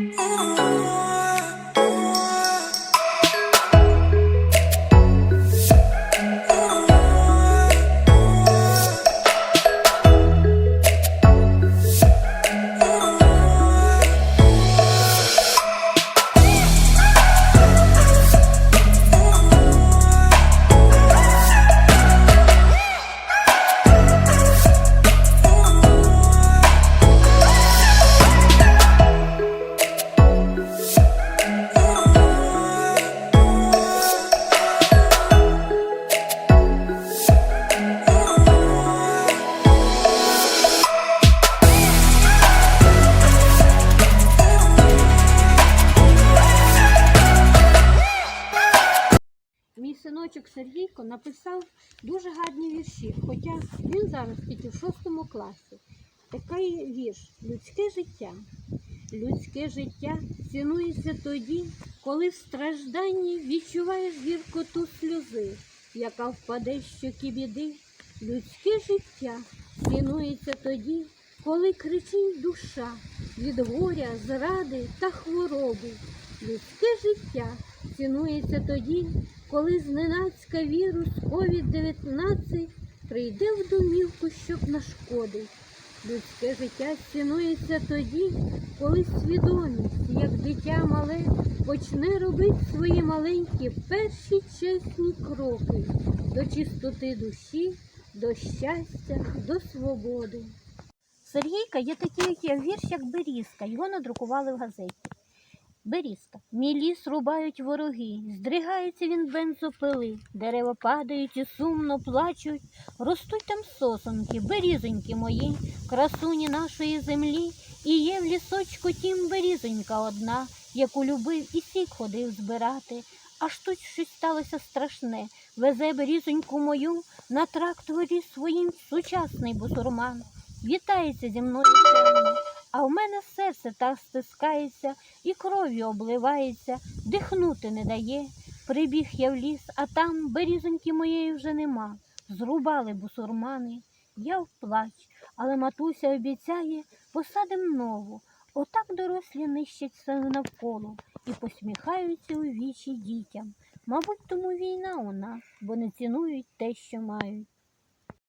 Ooh. Синочок Сергійко написав дуже гарні вірші, хоча він зараз тільки в шостому класі. Такий вірш Людське життя. Людське життя цінується тоді, коли в стражданні відчуваєш гіркоту сльози, яка впаде щоки біди. Людське життя цінується тоді, коли кричить душа від горя, зради та хвороби. Людське життя цінується тоді, коли зненацька вірус COVID-19 прийде в домівку, щоб нашкодить. Людське життя цінується тоді, коли свідомість, як дитя мале, почне робити свої маленькі перші чесні кроки до чистоти душі, до щастя, до свободи. Сергійка є такий вірш, як Берізка. Його надрукували в газеті. Берізка. Мій ліс рубають вороги, здригається він бензопили, дерева падають і сумно плачуть, ростуть там сосонки, берізоньки мої, красуні нашої землі, і є в лісочку тім берізонька одна, яку любив і сік ходив збирати. Аж тут щось сталося страшне. Везе берізоньку мою на тракторі своїм сучасний бусурман. Вітається зі мною а в мене серце так стискається і кров'ю обливається, дихнути не дає. Прибіг я в ліс, а там берізоньки моєї вже нема. Зрубали бусурмани, я в плач, але матуся обіцяє, посадим нову. Отак дорослі нищать все навколо і посміхаються у вічі дітям. Мабуть, тому війна у нас, бо не цінують те, що мають.